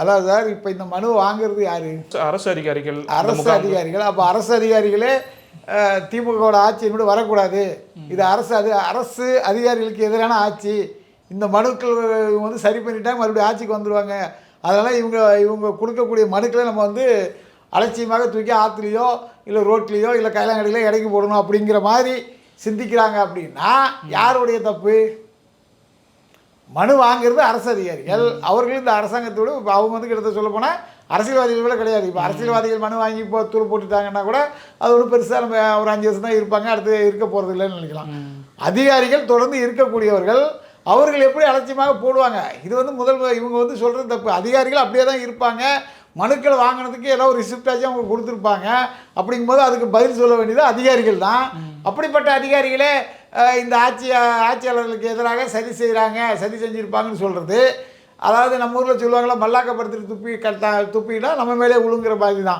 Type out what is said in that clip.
அதாவது சார் இப்போ இந்த மனு வாங்குறது யாரு? அரசு அதிகாரிகள். அரசு அதிகாரிகள். அப்போ அரசு அதிகாரிகளே திமுகவோட ஆட்சி கூட வரக்கூடாது. இது அரசு அது அரசு அதிகாரிகளுக்கு எதிரான ஆட்சி. இந்த மனுக்கள் வந்து சரி பண்ணிட்டாங்க மறுபடியும் ஆட்சிக்கு வந்துடுவாங்க அதனால் இவங்க இவங்க கொடுக்கக்கூடிய மனுக்களை நம்ம வந்து அலட்சியமாக தூக்கி ஆற்றுலையோ இல்லை ரோட்லேயோ இல்லை கைலாங்கடியிலோ இடைக்கு போடணும் அப்படிங்கிற மாதிரி சிந்திக்கிறாங்க அப்படின்னா யாருடைய தப்பு? மனு வாங்குறது அரசு அதிகாரிகள் அவர்கள் இந்த அரசாங்கத்தோடு இப்போ அவங்க வந்து கிட்டத்தட்ட சொல்ல போனால் அரசியல்வாதிகள் கூட கிடையாது. இப்போ அரசியல்வாதிகள் மனு வாங்கி இப்போ தூள் போட்டுட்டாங்கன்னா கூட அது ஒன்றும் பெருசாக நம்ம ஒரு அஞ்சு வருஷம் தான் இருப்பாங்க. அடுத்து இருக்க போகிறது இல்லைன்னு நினைக்கலாம். அதிகாரிகள் தொடர்ந்து இருக்கக்கூடியவர்கள் அவர்கள் எப்படி அலட்சியமாக போடுவாங்க? இது வந்து முதல் இவங்க வந்து சொல்கிறது தப்பு. அதிகாரிகள் அப்படியே தான் இருப்பாங்க. மனுக்கள் வாங்கினதுக்கு ஏதோ ஒரு ரிசிப்டாச்சும் அவங்க கொடுத்துருப்பாங்க. அப்படிங்கும்போது அதுக்கு பதில் சொல்ல வேண்டியது அதிகாரிகள் தான். அப்படிப்பட்ட அதிகாரிகளே இந்த ஆட்சி ஆட்சியாளர்களுக்கு எதிராக சதி செய்கிறாங்க சதி செஞ்சுருப்பாங்கன்னு சொல்கிறது அதாவது நம்ம ஊரில் சொல்லுவாங்களா மல்லாக்கப்படுத்திட்டு துப்பி கட்டா துப்பினா நம்ம மேலே விழுங்குற மாதிரி தான்.